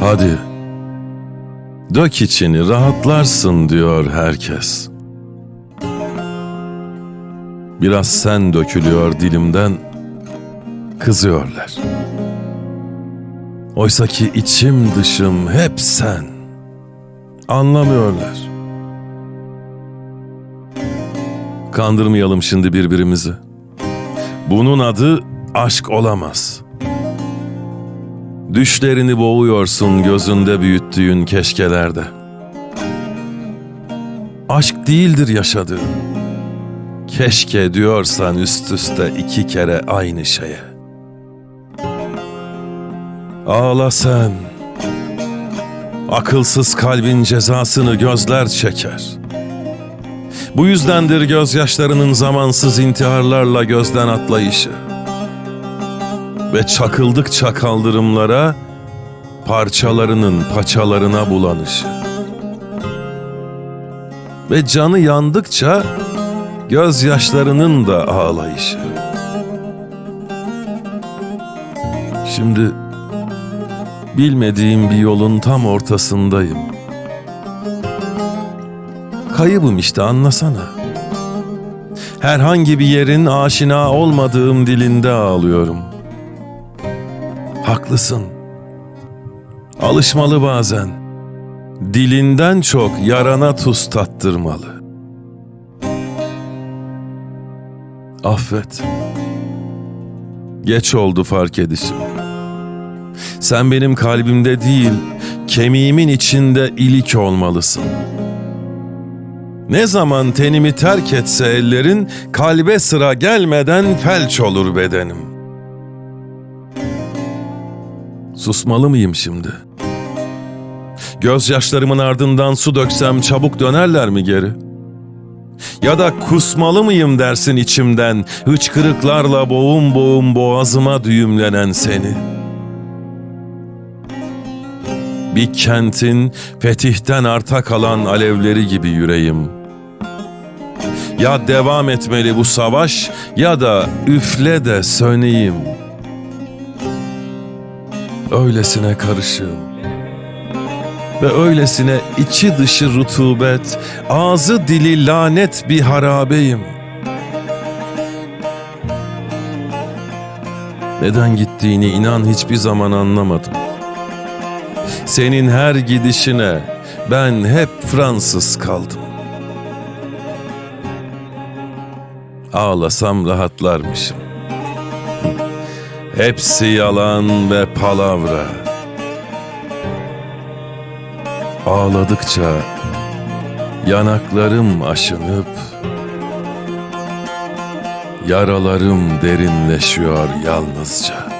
Hadi. Dök içini rahatlarsın diyor herkes. Biraz sen dökülüyor dilimden. Kızıyorlar. Oysaki içim dışım hep sen. Anlamıyorlar. Kandırmayalım şimdi birbirimizi. Bunun adı aşk olamaz. Düşlerini boğuyorsun gözünde büyüttüğün keşkelerde. Aşk değildir yaşadığın. Keşke diyorsan üst üste iki kere aynı şeye. Ağla sen. Akılsız kalbin cezasını gözler çeker. Bu yüzdendir gözyaşlarının zamansız intiharlarla gözden atlayışı. Ve çakıldıkça kaldırımlara parçalarının paçalarına bulanışı. Ve canı yandıkça gözyaşlarının da ağlayışı. Şimdi bilmediğim bir yolun tam ortasındayım. Kaybım işte anlasana. Herhangi bir yerin aşina olmadığım dilinde ağlıyorum. Haklısın. Alışmalı bazen. Dilinden çok yarana tuz tattırmalı. Affet. Geç oldu fark edişim. Sen benim kalbimde değil, kemiğimin içinde ilik olmalısın. Ne zaman tenimi terk etse ellerin, kalbe sıra gelmeden felç olur bedenim. Susmalı mıyım şimdi? Gözyaşlarımın ardından su döksem çabuk dönerler mi geri? Ya da kusmalı mıyım dersin içimden, hıçkırıklarla boğum boğum boğazıma düğümlenen seni? Bir kentin fetihten arta kalan alevleri gibi yüreğim. Ya devam etmeli bu savaş ya da üfle de söneyim. Öylesine karışığım. Ve öylesine içi dışı rutubet, ağzı dili lanet bir harabeyim. Neden gittiğini inan hiçbir zaman anlamadım. Senin her gidişine ben hep Fransız kaldım. Ağlasam rahatlarmışım. Hepsi yalan ve palavra. Ağladıkça yanaklarım aşınıp yaralarım derinleşiyor yalnızca.